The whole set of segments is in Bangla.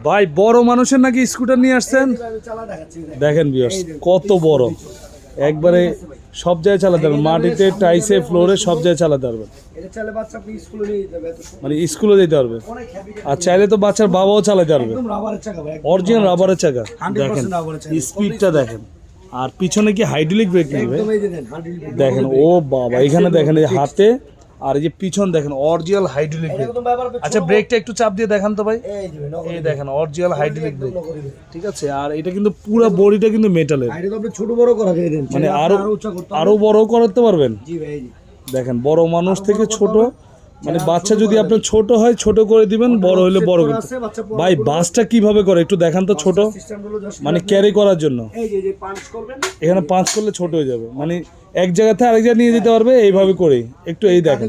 ভাই বড় মানুষের নাকি স্কুটার নিয়ে আসছেন। দেখেন বিয়ার্স কত বড়। একবারে সব জায়গায় চালাতে পারবেন। মাটিতে টাইসে ফ্লোরে সব জায়গায় চালাতে পারবেন। মানে স্কুলে যেতে পারবে। আর চাইলে তো বাচ্চার বাবাও চালাতে পারবে। অরিজিনাল রাবারের চাকা দেখেন স্পিডটা দেখেন। আর পিছনে কি হাইড্রোলিক ব্রেক নেবে একদম এই যে দেন 100 দেখেন ও বাবা এখানে দেখেন হাতে আর এই যে পিছন দেখেন অরিজিনাল হাইড্রোলিক ব্রেক আচ্ছা ব্রেকটা একটু চাপ দিয়ে দেখান তো ভাই। এই দেখেন অরিজিনাল হাইড্রোলিক ব্রেক। ঠিক আছে আর এটা কিন্তু পুরো বডিটা কিন্তু মেটালের ছোট বড় করা মানে আরও আরও বড় করতে পারবেন। দেখেন বড় মানুষ থেকে ছোট। মানে বাচ্চা যদি আপনার ছোট হয় ছোট করে দিবেন বড় হলে বড় করে ভাই বাসটা কীভাবে করে? একটু দেখান তো ছোট। মানে ক্যারি করার জন্য। এখানে পাঁচ করলে ছোট হয়ে যাবে। মানে এক জায়গা থেকে আরেক জায়গায় নিয়ে যেতে পারবে এইভাবে করেই। একটু এই দেখেন।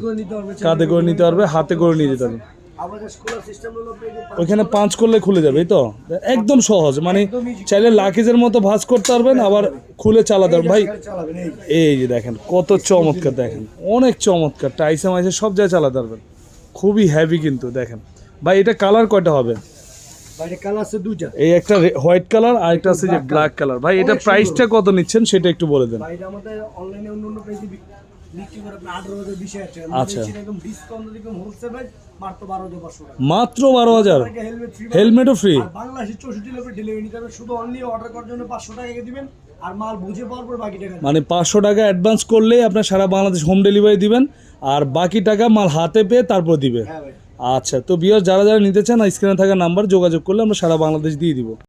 কাঁধে করে নিতে পারবে হাতে করে নিয়ে যেতে পারবে ওইখানে পাঁচ করলে খুলে যাবে তো? একদম সহজ মানে চাইলে লাকিজের মতো ভাঁজ করতে পারবেন আবার খুলে চালাতে পারবেন। ভাই এই যে। দেখেন কত চমৎকার দেখেন অনেক চমৎকার টাইসে মাইসে সব জায়গায় চালাতে পারবেন। খুবই হ্যাভি কিন্তু দেখেন। ভাই এটা কালার কয়টা হবে? এই একটা হোয়াইট কালার আর একটা আছে যে ব্ল্যাক কালার ভাই এটা প্রাইসটা কত নিচ্ছেন সেটা একটু বলে দেন। আমাদের অনলাইনে অন্য অন্য আচ্ছা। মাত্র বারো হাজার হেলমেটও ফ্রি আর চৌষট্টি লোকের ডেলিভারি নিতে হবে। শুধু অনলি অর্ডার করার জন্য পাঁচশো টাকা দিবেন। আর মাল বুঝে পাওয়ার পর বাকি টাকা মানে পাঁচশো টাকা অ্যাডভান্স করলেই আপনার সারা বাংলাদেশ হোম ডেলিভারি দিবেন। আর বাকি টাকা মাল হাতে পেয়ে তারপর দিবে। হ্যাঁ আচ্ছা তো বিয়ার যারা যারা নিতে চান স্ক্রিনে থাকা নাম্বার যোগাযোগ করলে আমরা সারা বাংলাদেশ দিয়ে দিব।